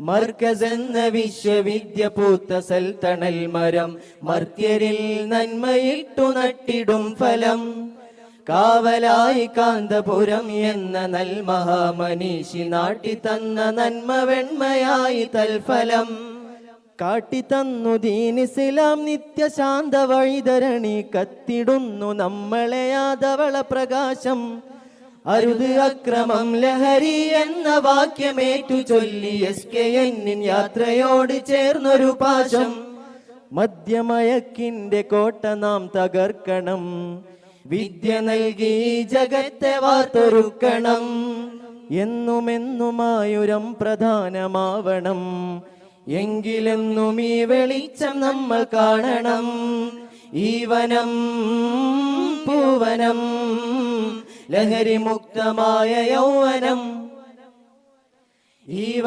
മർക്കസ് എന്ന വിശ്വവിദ്യ പൂത്ത സൽത്തണൽ മരം മർത്യരിൽ നന്മയിട്ടു നട്ടിടും ഫലം. കാവലായി കാന്തപുരം എന്ന നൽമഹാമനീഷി നാട്ടി തന്ന നന്മ വെണ്മയായി തൽഫലം കാട്ടിത്തന്നു ദീനിസ്ലാം നിത്യശാന്ത വഴിധരണി കത്തിടുന്നു നമ്മളെ യാദവള പ്രകാശം അരുത് അക്രമം ലഹരി എന്ന വാക്യമേറ്റു ചൊല്ലി എസ് കെ എന്നിൻ യാത്രയോട് ചേർന്നൊരു പാശം. മദ്യമയക്കിന്റെ കോട്ട നാം തകർക്കണം. വിദ്യ നൽകി ജഗത്തെ വാർത്തൊരുക്കണം. എന്നുമെന്നുമായുരം പ്രധാനമാവണം. എങ്കിലെന്നും ഈ വെളിച്ചം നമ്മൾ കാണണം. ഈ വനം പൂവനം ലഹരി മുക്തമായ യൗവനം. ഈ